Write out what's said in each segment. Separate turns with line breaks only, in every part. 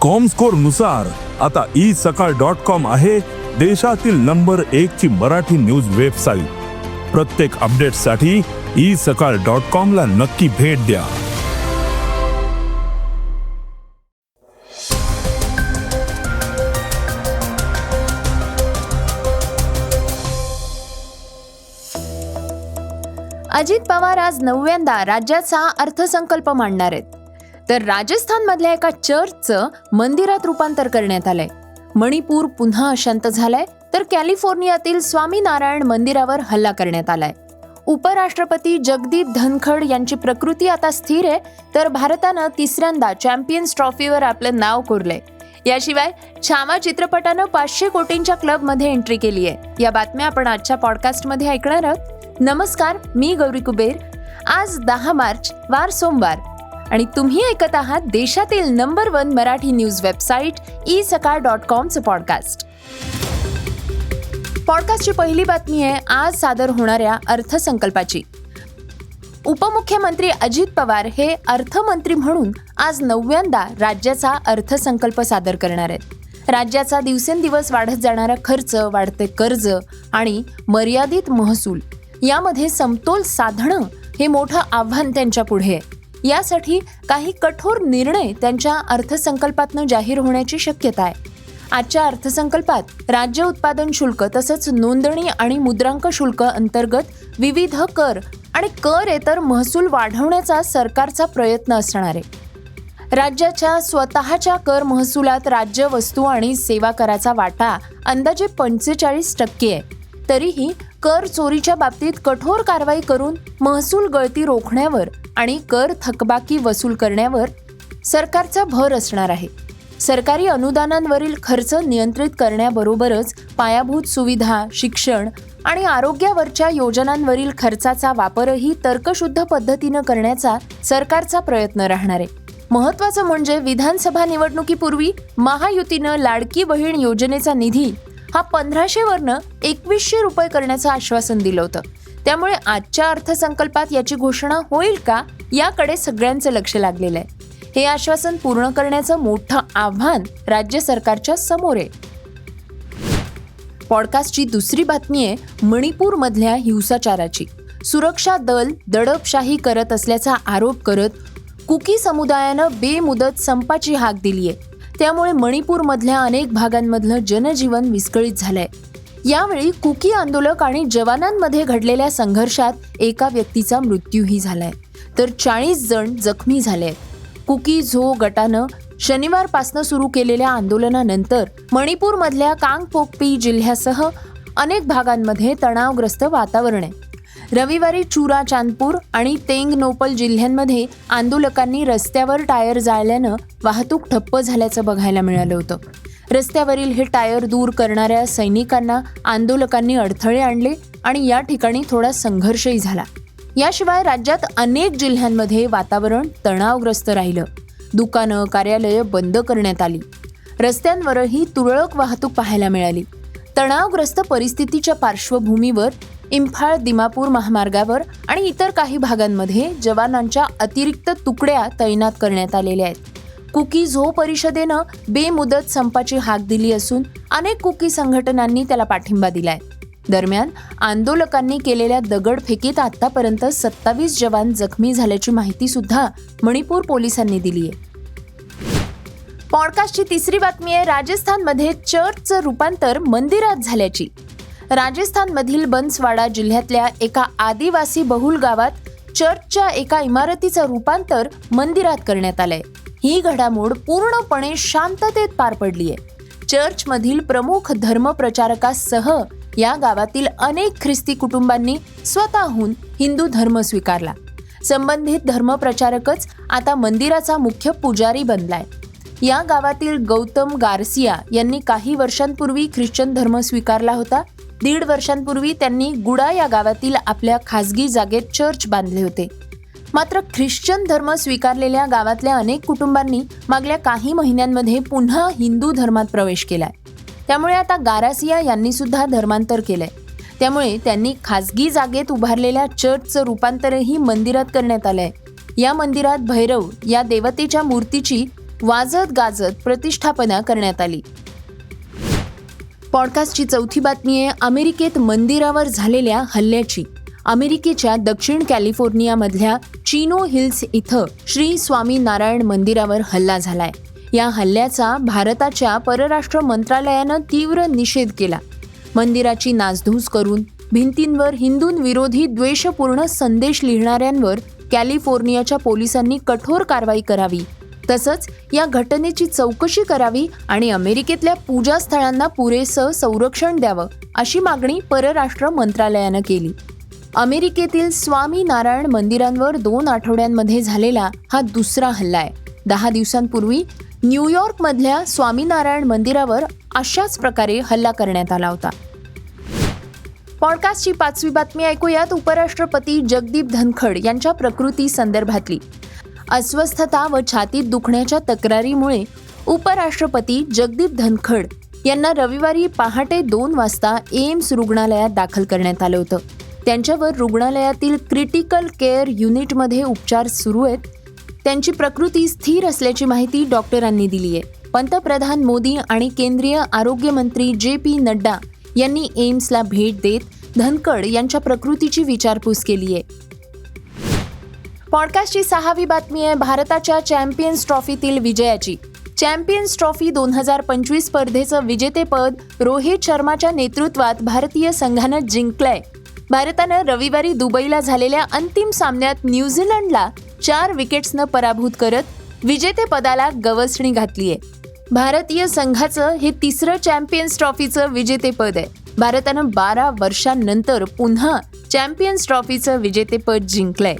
कॉमस्कोरनुसार आता E Sakal dot com आहे देशातील नंबर एक ची मराठी न्यूज वेबसाईट प्रत्येक अपडेटसाठी ई सकाळ डॉट कॉम ला नक्की भेट द्या.
अजित पवार आज नवव्यांदा राज्याचा अर्थसंकल्प मांडणार आहेत. तर राजस्थानमधल्या एका चर्चचं मंदिरात रूपांतर करण्यात आलंय. मणिपूर पुन्हा अशांत झालाय तर कॅलिफोर्नियातील स्वामीनारायण मंदिरावर हल्ला करण्यात आलाय. उपराष्ट्रपती जगदीप धनखड यांची प्रकृती आता स्थिर आहे तर भारतानं तिसऱ्यांदा चॅम्पियन्स ट्रॉफीवर आपलं नाव कोरलंय. याशिवाय छावा चित्रपटानं पाचशे कोटींच्या क्लबमध्ये एंट्री केली आहे. या बातम्या आपण आजच्या पॉडकास्टमध्ये ऐकणार आहोत. नमस्कार मी गौरी कुबेर. आज दहा मार्च वार सोमवार. आणि तुम्ही ऐकत आहात देशातील number one Marathi news website e Sakal dot कॉमचं podcast पॉडकास्टची पहिली बातमी आहे आज सादर होणाऱ्या अर्थसंकल्पाची. उपमुख्यमंत्री अजित पवार हे अर्थमंत्री म्हणून आज नवव्यांदा राज्याचा अर्थसंकल्प सादर करणार आहेत. राज्याचा दिवसेंदिवस वाढत जाणारा खर्च वाढते कर्ज आणि मर्यादित महसूल यामध्ये समतोल साधणं हे मोठं आव्हान त्यांच्या पुढे आहे. यासाठी काही कठोर निर्णय त्यांच्या अर्थसंकल्पातनं जाहीर होण्याची शक्यता आहे. आजच्या अर्थसंकल्पात राज्य उत्पादन शुल्क तसंच नोंदणी आणि मुद्रांक शुल्क अंतर्गत विविध कर आणि कर करेतर महसूल वाढवण्याचा सरकारचा प्रयत्न असणार आहे. राज्याच्या स्वतःच्या कर महसुलात राज्य वस्तू आणि सेवा कराचा वाटा अंदाजे पंचेचाळीस टक्के आहे. तरीही कर चोरीच्या बाबतीत कठोर कारवाई करून महसूल गळती रोखण्यावर आणि कर थकबाकी वसूल करण्यावर सरकारचा भर असणार आहे. सरकारी अनुदानांवरील खर्च नियंत्रित करण्याबरोबरच पायाभूत सुविधा शिक्षण आणि आरोग्यावरच्या योजनांवरील खर्चाचा वापरही तर्कशुद्ध पद्धतीनं करण्याचा सरकारचा प्रयत्न राहणार आहे. महत्वाचं म्हणजे विधानसभा निवडणुकीपूर्वी महायुतीनं लाडकी बहीण योजनेचा निधी हा पंधराशेवरनं एकवीसशे रुपये करण्याचं आश्वासन दिलं होतं. त्यामुळे आजच्या अर्थसंकल्पात याची घोषणा होईल का याकडे सगळ्यांचं लक्ष लागलेलं आहे. हे आश्वासन पूर्ण करण्याचं मोठं आव्हान राज्य सरकारच्या समोर आहे. पॉडकास्टची दुसरी बातमी आहे मणिपूरमधल्या हिंसाचाराची. सुरक्षा दल दडपशाही करत असल्याचा आरोप करत कुकी समुदायानं बेमुदत संपाची हाक दिली आहे त्यामुळे मणिपूरमधल्या अनेक भागांमधलं जनजीवन विस्कळीत झालंय. यावेळी कुकी आंदोलक आणि जवानांमध्ये घडलेल्या संघर्षात एका व्यक्तीचा मृत्यूही झालाय. तर चाळीस जण जखमी झाले कुकी झो गटानं शनिवारपासनं सुरू केलेल्या आंदोलनानंतर मणिपूरमधल्या कांगपोकपी जिल्ह्यासह अनेक भागांमध्ये तणावग्रस्त वातावरण आहे. रविवारी चुरा चांदपूर आणि तेंगनोपल जिल्ह्यांमध्ये आंदोलकांनी रस्त्यावर टायर जाळल्यानं वाहतूक ठप्प झाल्याचं बघायला मिळालं होतं. रस्त्यावरील हे टायर दूर करणाऱ्या सैनिकांना आंदोलकांनी अडथळे आणले आणि या ठिकाणी थोडा संघर्षही झाला. याशिवाय राज्यात अनेक जिल्ह्यांमध्ये वातावरण तणावग्रस्त राहिलं. दुकानं कार्यालयं बंद करण्यात आली. रस्त्यांवरही तुरळक वाहतूक पाहायला मिळाली. तणावग्रस्त परिस्थितीच्या पार्श्वभूमीवर इम्फाळ दिमापूर महामार्गावर आणि इतर काही भागांमध्ये जवानांच्या अतिरिक्त तुकड्या तैनात करण्यात आलेल्या आहेत. कुकी झो परिषदेनं बेमुदत संपाची हाक दिली असून अनेक कुकी संघटनांनी त्याला पाठिंबा दिलाय. दरम्यान आंदोलकांनी केलेल्या दगडफेकीत आतापर्यंत सत्तावीस जवान जखमी झाल्याची माहिती सुद्धा मणिपूर पोलिसांनी दिली आहे. पॉडकास्टची तिसरी बातमी आहे राजस्थानमध्ये चर्चचं रूपांतर मंदिरात झाल्याची. राजस्थानमधील बन्सवाडा जिल्ह्यातल्या एका आदिवासी बहुल गावात चर्चच्या एका इमारतीचं रूपांतर मंदिरात करण्यात आलंय. ही घडामोड पूर्णपणे शांततेत पार पडली आहे चर्चमधील प्रमुख धर्मप्रचारकासह या गावातील अनेक ख्रिस्ती कुटुंबांनी स्वतःहून हिंदू धर्म स्वीकारला. संबंधित धर्मप्रचारकच आता मंदिराचा मुख्य पुजारी बनलाय. या गावातील गौतम गार्सिया यांनी काही वर्षांपूर्वी ख्रिश्चन धर्म स्वीकारला होता. दीड वर्षांपूर्वी त्यांनी गुडा या गावातील आपल्या खासगी जागेत चर्च बांधले होते. मात्र ख्रिश्चन धर्म स्वीकारलेल्या गावातल्या अनेक कुटुंबांनी मागल्या काही महिन्यांमध्ये पुन्हा हिंदू धर्मात प्रवेश केलाय. त्यामुळे आता गारासिया यांनी सुद्धा धर्मांतर केलंय. त्यामुळे त्यांनी खासगी जागेत उभारलेल्या चर्चचं रूपांतरही मंदिरात करण्यात आलंय. या मंदिरात भैरव या देवतेच्या मूर्तीची वाजत गाजत प्रतिष्ठापना करण्यात आली. पॉडकास्टची चौथी बातमी आहे अमेरिकेत मंदिरावर झालेल्या हल्ल्याची. अमेरिकेच्या दक्षिण कॅलिफोर्नियामधल्या चिनो हिल्स इथं श्री स्वामी नारायण मंदिरावर हल्ला झालाय. या हल्ल्याचा भारताच्या परराष्ट्र मंत्रालयानं तीव्र निषेध केला. मंदिराची नासधूस करून भिंतींवर हिंदूंविरोधी द्वेषपूर्ण संदेश लिहिणाऱ्यांवर कॅलिफोर्नियाच्या पोलिसांनी कठोर कारवाई करावी. तसंच या घटनेची चौकशी करावी आणि अमेरिकेतल्या पूजा स्थळांना पुरेसं संरक्षण द्यावं अशी मागणी परराष्ट्र मंत्रालयानं केली. अमेरिकेतील स्वामी नारायण मंदिरांवर दोन आठवड्यांमध्ये झालेला हा दुसरा हल्ला आहे. दहा दिवसांपूर्वी न्यूयॉर्कमधल्या स्वामीनारायण मंदिरावर अशाच प्रकारे हल्ला करण्यात आला होता. पॉडकास्टची पाचवी बातमी ऐकूयात. उपराष्ट्रपती जगदीप धनखड यांच्या प्रकृती संदर्भातली. अस्वस्थता व छातीत दुखण्याच्या तक्रारीमुळे उपराष्ट्रपती जगदीप धनखड यांना रविवारी पहाटे दोन वाजता एम्स रुग्णालयात दाखल करण्यात आलं होतं. त्यांच्यावर रुग्णालयातील क्रिटिकल केअर युनिटमध्ये उपचार सुरू आहेत. त्यांची प्रकृती स्थिर असल्याची माहिती डॉक्टरांनी दिली आहे. पंतप्रधान मोदी आणि केंद्रीय आरोग्यमंत्री जे पी नड्डा यांनी एम्सला भेट देत धनखड यांच्या प्रकृतीची विचारपूस केली आहे. पॉडकास्टची सहावी बातमी आहे भारताच्या चॅम्पियन्स ट्रॉफीतील विजयाची. चॅम्पियन्स ट्रॉफी दोन हजार पंचवीस स्पर्धेचं विजेतेपद रोहित शर्माच्या नेतृत्वात भारतीय संघानं जिंकलंय. भारतानं रविवारी दुबईला झालेल्या अंतिम सामन्यात न्यूझीलंडला चार विकेट्सनं पराभूत करत विजेतेपदाला गवसणी घातलीय. भारतीय संघाचं हे तिसरं चॅम्पियन्स ट्रॉफीचं विजेतेपद आहे. भारतानं बारा वर्षांनंतर पुन्हा चॅम्पियन्स ट्रॉफीचं विजेतेपद जिंकलंय.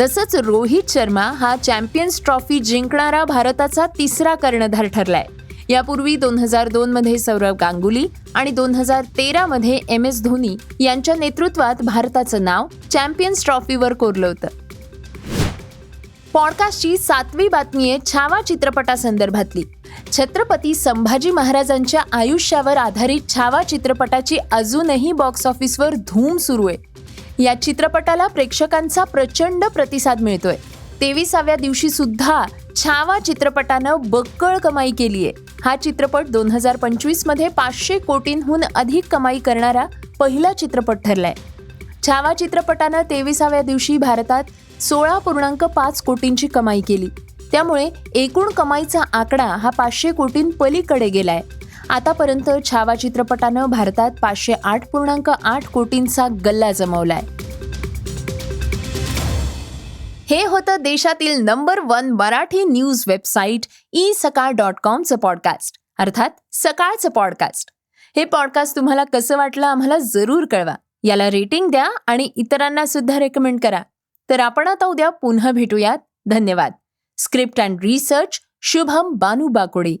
तसंच रोहित शर्मा हा चॅम्पियन्स ट्रॉफी जिंकणारा भारताचा तिसरा कर्णधार ठरलाय. यापूर्वी दोन हजार दोन मध्ये सौरव गांगुली आणि दोन हजार तेरा मध्ये एम एस धोनी यांच्या नेतृत्वात भारताचं नाव चॅम्पियन्स ट्रॉफीवर कोरलं होतं. पॉडकास्टची सातवी बातमी आहे छावा चित्रपटासंदर्भातली. छत्रपती संभाजी महाराजांच्या आयुष्यावर आधारित छावा चित्रपटाची अजूनही बॉक्स ऑफिसवर धूम सुरू आहे. या चित्रपटाला प्रेक्षकांचा प्रचंड प्रतिसाद मिळतोय. तेविसाव्या दिवशी सुद्धा छावा चित्रपटानं बक्कळ कमाई केली आहे हा चित्रपट दोन हजार पंचवीसमध्ये पाचशे कोटींहून अधिक कमाई करणारा पहिला चित्रपट ठरलाय. छावा चित्रपटानं तेविसाव्या दिवशी भारतात सोळा पूर्णांक पाच कोटींची कमाई केली. त्यामुळे एकूण कमाईचा आकडा हा पाचशे कोटींपलीकडे गेलाय. आतापर्यंत छावा चित्रपटानं भारतात पाचशे आठ पूर्णांक आठ कोटींचा गल्ला जमवलाय. हे होतं देशातील number one Marathi news website e Sakal dot कॉमचं podcast. अर्थात सकाळचं पॉडकास्ट. हे पॉडकास्ट तुम्हाला कसं वाटलं आम्हाला जरूर कळवा. याला रेटिंग द्या आणि इतरांना सुद्धा रेकमेंड करा. तर आपण आता उद्या पुन्हा भेटूयात. धन्यवाद. Script and research Shubham Banu Bakude.